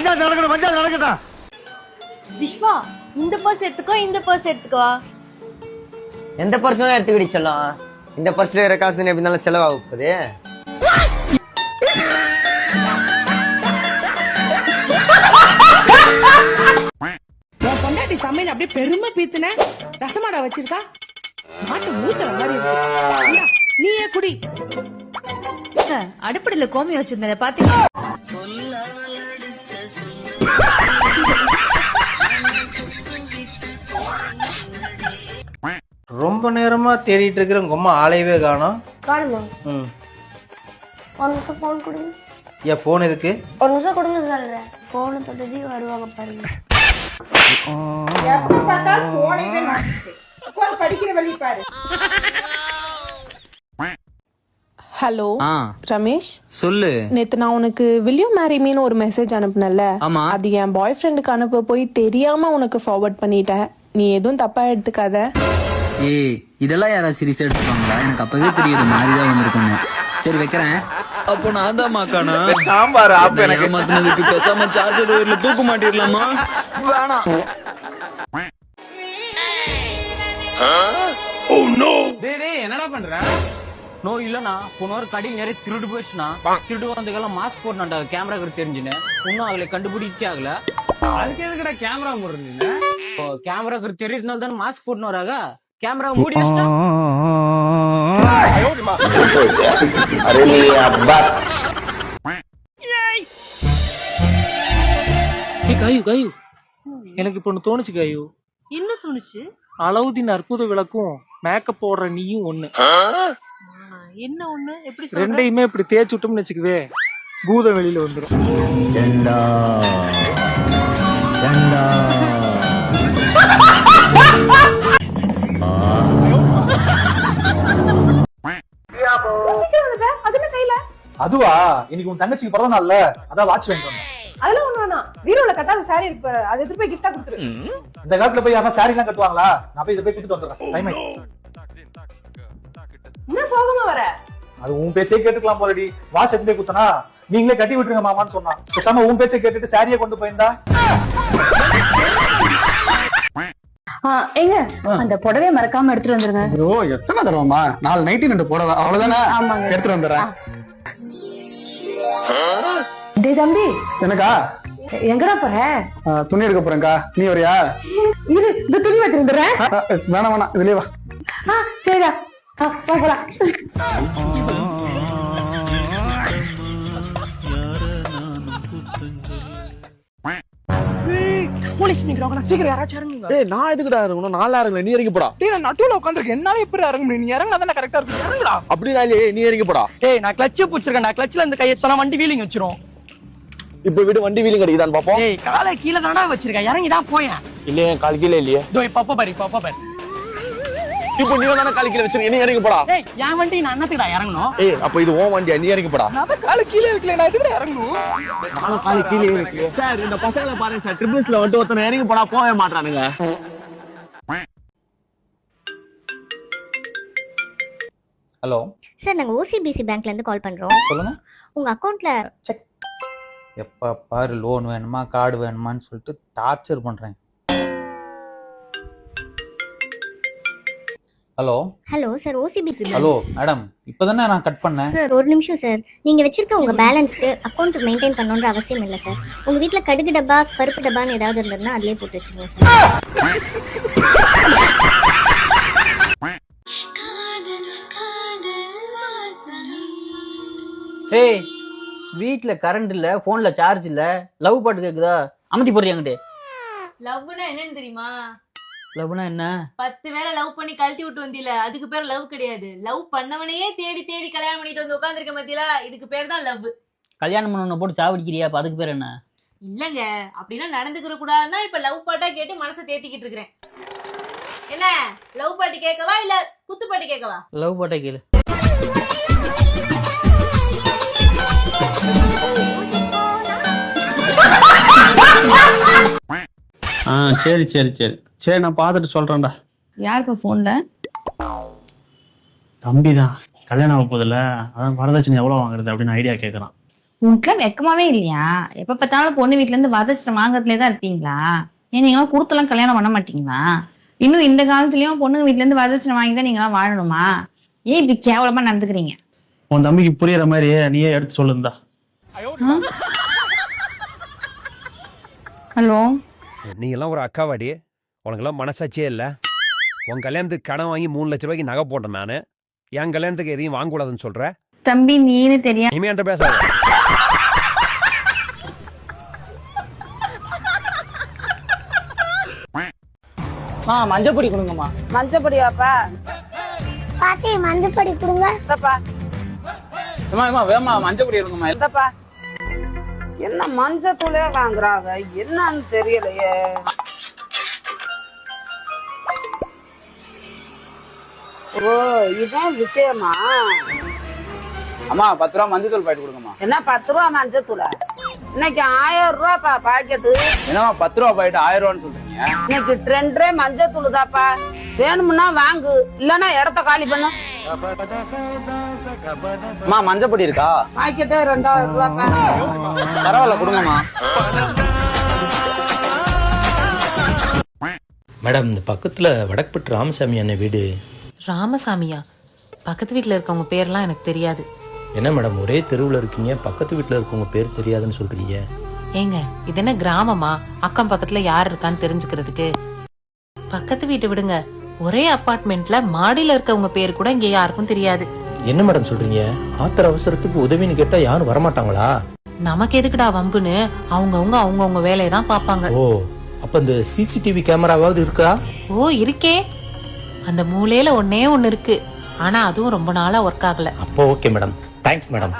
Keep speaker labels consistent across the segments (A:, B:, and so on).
A: பஞ்சாயத்து நடக்கணும் பஞ்சாயத்து நடக்கட்டும்.
B: விஸ்வா இந்த பர்ஸ் எடுத்துக்கோ இந்த பர்ஸ் எடுத்துக்கோ.
C: எந்த பர்சனும் எடுத்துக்கிடி செல்லம் இந்த பர்ஸ்ல இருக்கிற காசு எப்படி இருந்தாலும் செலவாக போகுது.
D: பொண்டாட்டி சமையல் அப்படியே பெருமை பீத்துன. ரசமாடா வச்சிருக்கா? மாட்டு மூத்துற மாதிரி இருக்கு. நீயே குடி.
B: அடுப்படியில கோமி வச்சிருந்தேன் பாத்தீங்க
E: ரொம்ப நேரமா தேடிட்டு இருக்கிற உங்க அம்மா ஆளையவே காணோம்
F: காணுமா?
E: ம்.
F: ஒரு நிமிஷம் ஃபோன் கொடுங்க.
E: ஏன் ஃபோன் எதுக்கு?
F: ஒரு நிமிஷம் கொடுங்க சொல்றேன் ஃபோனை தொட்டதி வருவாங்க பாருங்க.
D: எப்ப பார்த்தாலும் உட்கார்ந்து படிக்கிற வழி பாரு.
G: ஹலோ
H: ஆ.
G: ரமேஷ்
H: சொல்லு.
G: நேத்து நான் உனக்கு will you marry மீன்னு ஒரு மெசேஜ் அனுப்புனல
H: ஆமா.
G: அது என் பாய் ஃப்ரெண்டுக்கு அனுப்ப போய் தெரியாம உனக்கு ஃபார்வர்ட் பண்ணிட்டேன். நீ எதுவும் தப்பா எடுத்துக்காத.
H: ஏய் இதெல்லாம் யாராவது சீரியஸா எடுத்துப்பாங்களா? எனக்கு அப்பவே தெரியுது மாறி தான் வந்திருக்குன்னு சரி வைக்கிறேன். அப்போ நான் தான் மாக்கானா?
E: சாம்பார் ஆப் எனக்கு.
H: ஏமாத்தினதுக்கு பேசாம சார்ஜர் ஒயர்ல தூக்க மாட்டிடலாமா? வேணாம்.
I: டேய் டேய் என்னடா பண்ற? நோ இல்லண்ணா. போன வாரம் கடையில் நிறைய திருடு போயிடுச்சுனா திருடு வந்ததுக்கெல்லாம் மாஸ்க் போடணும்டா. கேமரா தெரிஞ்சுன்னு. இன்னும் அவளை கண்டுபிடிக்கே ஆகல. அதுக்கு எதுக்குடா கேமரா போடுறீங்க? கேமரா தெரியறதுனால தானே மாஸ்க் போட்டுன்னு வராங்க கேமரா மூடி
J: காயு காயு. எனக்கு இப்ப ஒண்ணு தோணுச்சு காயு.
B: என்ன தோணுச்சு?
J: அலாவுதீன் அற்புத விளக்கும் மேக்கப் போடுற நீயும் ஒண்ணு.
B: என்ன ஒண்ணு? எப்படி
J: ரெண்டையுமே இப்படி தேய்ச்சி விட்டோம்னு வச்சுக்கவே பூதம் வெளியில வந்துரும்.
K: அதுவா? இன்னைக்கு உன் தங்கச்சிக்கு பிறந்த நாள்ல? அதான் வாட்ச் வாங்கிட்டு வந்தேன்.
D: அதெல்லாம் ஒண்ணு வேணாம். பீரோல கட்டாத சாரி இருக்கு பாரு. அதை எடுத்து போய் கிஃப்டா கொடுத்துரு.
K: இந்த காலத்துல போய் யாரா சாரி எல்லாம் கட்டுவாங்களா? நான் போய் இதை போய் கொடுத்துட்டு வந்துடுறேன். டைம்
D: என்ன சோகமா வர?
K: அது உன் பேச்சே கேட்டுக்கலாம் போலடி. வாட்ச் எடுத்து போய் குத்தனா? நீங்களே கட்டி விட்டுருங்க மாமான்னு சொன்னான். பேசாம உன் பேச்சை கேட்டுட்டு சாரியை கொண்டு போயிருந்தா?
F: ஏங்க அந்த புடவைய மறக்காம எடுத்துட்டு வந்துருங்க.
K: எத்தனை தடவைமா நாலு நைட்டு ரெண்டு போடவா. அவ்வளவுதானே. எடுத்துட்டு வந்துடுறேன்.
F: டேய் தம்பி.
K: எனக்கா
F: எங்கடா போற?
K: துணி எடுக்க போறேன்க்கா. நீ வரியா?
F: இரு இந்த துணி வச்சிருந்துறேன்
K: வேணாம் வேணாம். இதுலயே வா.
F: சரிடா. போலாம்.
D: போலீஸ் நிக்கிறாங்க சீக்கிரம் யாராச்சும் இறங்குங்க.
E: டேய் நான் எதுக்குடா இருக்கணும் நாலா இருக்கல நீ இறங்கி போடா.
D: டேய் நான் நடுவுல உட்காந்துருக்கேன் என்னால எப்படி இறங்க முடியும்? நீ இறங்கினா தானே கரெக்டா இருக்கும். இறங்குடா.
E: அப்படிலாம் இல்லையே நீ இறங்கி போடா.
I: ஏய் நான் கிளட்ச் பிடிச்சிருக்கேன். நான் கிளட்ச்ல இந்த கையத்தனா வண்டி வீலிங் வச்சிரும்.
E: இப்போ வீடு வண்டி வீலிங் கிடைக்குதான்னு பாப்போம்.
I: ஏய் காலை கீழே தானடா வச்சிருக்கேன். இறங்கி தான் போயேன்.
E: இல்லையே கால் கீழே இல்லையே.
I: இதோ இப்ப பாரு இப்ப பாரு.
E: இப்போ நீ தானே கால் கீழே வச்சிருக்க நீ இறங்கி போடா.
I: ஏய் என் வண்டி நான் என்னத்துக்குடா இறங்கணும்?
E: ஏய் அப்ப இது ஓன் வண்டியா நீ இறங்கி போடா.
D: நான் கால கீழே வைக்கல நான் எதுக்கு இறங்கணும்?
E: நானும் கால் கீழே இருக்கு. சார் இந்த பசங்களை பாருங்க சார் ட்ரிபிள்ஸ்ல வந்துட்டு ஒருத்தனை இறங்கி போடா போவே மாட்டானுங்க.
H: ஹலோ.
F: சார் நாங்க ஓசிபிசி பேங்க்ல இருந்து கால் பண்றோம்.
H: சொல்லுங்க.
F: உங்க அக்கவுண்ட்ல
H: எப்ப பாரு லோன் வேணுமா கார்டு வேணுமான்னு சொல்லிட்டு டார்ச்சர் பண்றேன். Hello?
F: Hello sir OCBC
H: hello madam. இப்பதானே நான் கட் பண்ணேன்?
F: சார் ஒரு நிமிஷம் சார். நீங்க வச்சிருக்க உங்க பேலன்ஸ்க்கு அக்கௌண்ட் மெயின்டைன் பண்ணணுன்ற அவசியம் இல்லை சார். உங்க வீட்ல கடுகு டப்பா பருப்பு டப்பான்னு ஏதாவது இருந்ததுன்னா அதுலயே போட்டு வச்சுருங்க சார்.
I: ஏய் வீட்ல கரண்ட் இல்ல போன்ல சார்ஜ் இல்ல லவ் பாட்டு கேக்குதா? அமத்தி போடுறியாங்கிட்டே
B: லவ்னா என்னன்னு தெரியுமா?
I: லவ்னா என்ன?
B: பத்து பேரை லவ் பண்ணி கழட்டி விட்டு வந்தில அதுக்கு பேர் லவ் கிடையாது. லவ் பண்ணவனையே தேடி தேடி கல்யாணம் பண்ணிட்டு வந்து உட்காந்துருக்க மத்தியில இதுக்கு பேர் தான் லவ்.
I: கல்யாணம் பண்ண போட்டு சாவடிக்கிறியா அப்ப அதுக்கு பேர் என்ன?
B: இல்லங்க. அப்படின்னா நடந்துக்கிற கூடாதுன்னா இப்ப லவ் பாட்டா கேட்டு மனசை தேத்திக்கிட்டு இருக்கிறேன். என்ன? லவ் பாட்டு கேட்கவா இல்ல குத்து பாட்டு கேட்கவா?
I: லவ் பாட்டை கேளு.
J: சரி சரி சரி. சரி நான் பார்த்துட்டு சொல்றேன்டா.
B: யாருப்பா போன்ல
J: தம்பி தான் கல்யாணம் ஆக போதில்ல அதான் வரதட்சணை எவ்வளோ வாங்குறது அப்படின்னு ஐடியா கேட்குறான்
L: உனக்குலாம் வெக்கமாவே இல்லையா? எப்ப பார்த்தாலும் பொண்ணு வீட்ல இருந்து வதச்சிட்டு வாங்கறதுலே தான் இருப்பீங்களா? ஏன் நீங்களாம் கொடுத்தெல்லாம் கல்யாணம் பண்ண மாட்டீங்களா? இன்னும் இந்த காலத்துலயும் பொண்ணுங்க வீட்ல இருந்து வதச்சிட்டு வாங்கி தான் நீங்களாம் வாழணுமா? ஏன் இப்படி கேவலமா நடந்துக்கிறீங்க?
M: உன் தம்பிக்கு புரியுற மாதிரி நீயே எடுத்து சொல்லுந்தா.
L: ஹலோ?
N: நீ எல்லாம் ஒரு அக்காவாடி. உனக்கெல்லாம் மனசாட்சியே இல்லை. உன் கல்யாணத்துக்கு கடன் வாங்கி மூணு லட்ச ரூபாய்க்கு நகை போட்டேன் நான். என் கல்யாணத்துக்கு எதையும் வாங்கக்கூடாதுன்னு சொல்ற?
L: தம்பி நீனு தெரியா
N: இனிமே என்கிட்ட பேசாத
O: ஆ மஞ்சப்பொடி கொடுங்கம்மா.
P: மஞ்சப்படியாப்பா
F: பாட்டி மஞ்சப்படி கொடுங்க.
P: இந்தப்பா.
O: ஏமா ஏமா வேமா மஞ்சப்பொடி இருக்குமா
P: இந்தப்பா. என்ன மஞ்சத்தூளே வாங்குறாங்க? என்னன்னு தெரியலையே. ஓ இதான் விஷயமா?
O: அம்மா பத்து ரூபா மஞ்சத்தூள் பாக்கெட் கொடுங்கம்மா.
P: என்ன பத்து ரூபா மஞ்சத்தூளா இன்னைக்கு ஆயிரம் ரூபாப்பா பாக்கெட்டு.
O: என்னம்மா பத்து ரூபா பாக்கெட் ஆயிரம் ரூபான்னு சொல்றீங்க?
P: இன்னைக்கு ட்ரெண்டே மஞ்சத்தூள் தாப்பா வேணும்னா வாங்கு இல்லன்னா இடத்த காலி பண்ணு.
O: அம்மா மஞ்சப்பொடி இருக்கா?
P: பாக்கெட்டே ரெண்டாயிரம் ரூபாப்பா
O: பரவாயில்ல கொடுங்கம்மா.
Q: மேடம் இந்த பக்கத்துல வடக்குப்பட்டு ராமசாமி அண்ணன் வீடு.
R: ராமசாமியா? பக்கத்து வீட்ல இருக்கவங்க பேர்லாம் எனக்கு தெரியாது.
Q: என்ன மேடம் ஒரே தெருவில் இருக்கீங்க பக்கத்து வீட்டில் இருக்கவங்க பேர் தெரியாதுன்னு சொல்றீங்க.
R: ஏங்க இது என்ன கிராமமா? அக்கம் பக்கத்துல யார் இருக்கான்னு தெரிஞ்சுக்கிறதுக்கு. பக்கத்து வீட்டை விடுங்க. ஒரே அபார்ட்மெண்ட்ல மாடியில இருக்கவங்க பேர் கூட இங்க யாருக்கும் தெரியாது.
Q: என்ன மேடம் சொல்றீங்க? ஆத்திர அவசரத்துக்கு உதவின்னு கேட்டா யாரும் வரமாட்டாங்களா?
R: நமக்கு எதுக்குடா வம்புன்னு அவங்கவுங்க அவங்கவுங்க வேலையை தான் பார்ப்பாங்க.
Q: ஓ அப்ப இந்த சிசிடிவி கேமராவாவது இருக்கா?
R: ஓ இருக்கே. அந்த மூலையில ஒன்னே ஒன்னு இருக்கு. ஆனா அதுவும் ரொம்ப நாளா ஒர்க் ஆகல.
Q: அப்போ okay madam thanks madam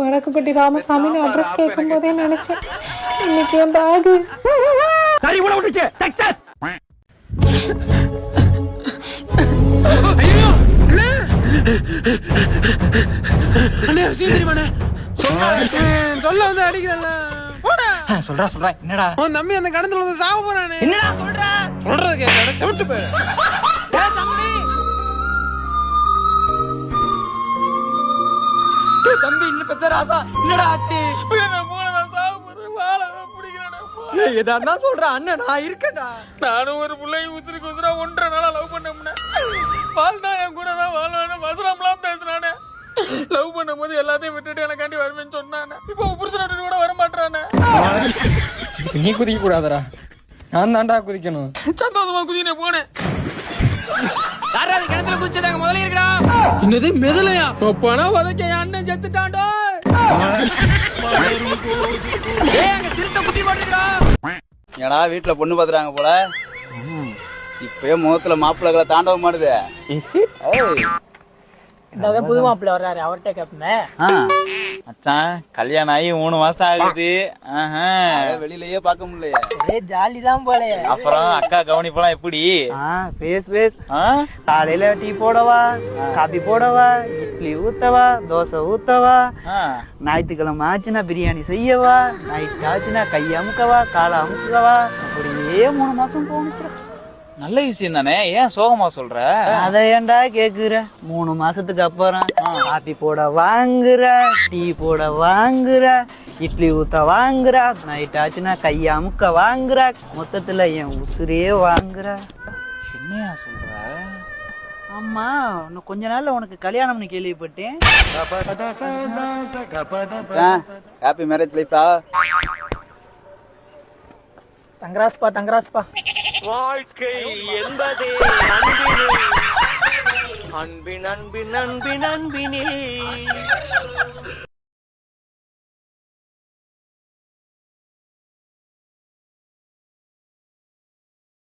G: Vadakkupatti ராமசாமின்னு address கேட்கும் போதே நினைச்சேன். இன்னைக்கு என் பேகு
M: சொல்ல வந்து அடிக்கிறல்ல
O: சொல்றா சொல்றா. என்னடா?
M: உன் தம்பி அந்த கடத்துல வந்து சாக போறானே.
O: என்னடா சொல்ற?
M: சொல்றது கேட்க செவிட்டு போயிரு
O: தம்பி! இன்னும் பெத்த ராசா. என்னடா ஆச்சு? எதா இருந்தா சொல்ற அண்ணன் நான் இருக்கேன்டா.
M: நானும் ஒரு பிள்ளை உசுருக்கு உசுரா ஒன்றரை நாளா லவ் பண்ண வாழ்ந்தா என் கூட தான் வாழ்வானு வசனம்லாம் பேசுறானே லவ் பண்ணும்போது எல்லாத்தையும் விட்டுட்டு எனக்காண்டி வருவேன்னு சொன்னானே. இப்போ புருஷன் கூட வர மாட்டானே
O: நீ குதிக்க கூடாதடா. நான் தான்டா குதிக்கணும்.
M: சந்தோஷமா குதினே போனேன்
O: யாராவது கிணத்துல குதிச்சதாங்க முதல்ல இருக்கடா.
M: இன்னது மெதலையா? ஒப்பானா உதைக்க என் அண்ணன் செத்துட்டான்டோ.
O: ஏடா வீட்ல பொண்ணு பாத்துறாங்க போல? இப்பயே முகத்துல மாப்பிள்ளைகளை தாண்டவ மாடுது
M: புது மாப்பிள்ள வர்றாரு. அவர்கிட்ட கேப்பேன்
O: மச்சான் கல்யாணம் ஆகி மூணு மாசம் ஆகுது. ஆஹா. வெளியிலயே பார்க்க முடியலையே.
M: ஒரே ஜாலி தான் போல.
O: அப்புறம் அக்கா கவனிப்பெல்லாம் எப்படி?
M: பேஸ் பேஸ்
O: ஆ?
M: காலையில டீ போடவா காபி போடவா இட்லி ஊத்தவா தோசை ஊத்தவா
O: ஆ.
M: ஞாயிற்றுக்கிழமை ஆச்சுன்னா பிரியாணி செய்யவா நைட் ஆச்சுன்னா கையை அமுக்கவா காலை அமுக்கவா அப்படியே மூணு மாசம் போணுச்சு
O: நல்ல விஷயம் தானே? ஏன் சோகமா சொல்ற?
M: அதை ஏன்டா கேக்குற? மூணு மாசத்துக்கு அப்புறம் காபி போட வாங்குற டீ போட வாங்குற இட்லி ஊத்த வாங்குற நைட் ஆச்சுன்னா கையை அமுக்க வாங்குற மொத்தத்துல என் உசுரே வாங்குற.
O: என்னையா சொல்ற?
M: ஆமா இன்னும் கொஞ்ச நாள்ல உனக்கு கல்யாணம்னு கேள்விப்பட்டேன்.
O: ஹாப்பி மேரேஜ் லைஃபா
M: தங்கராஸ்பா தங்கராஸ்பா
E: வாழ்க்கை என்பதே அன்பின் அன்பின் அன்பின் அன்பினில்.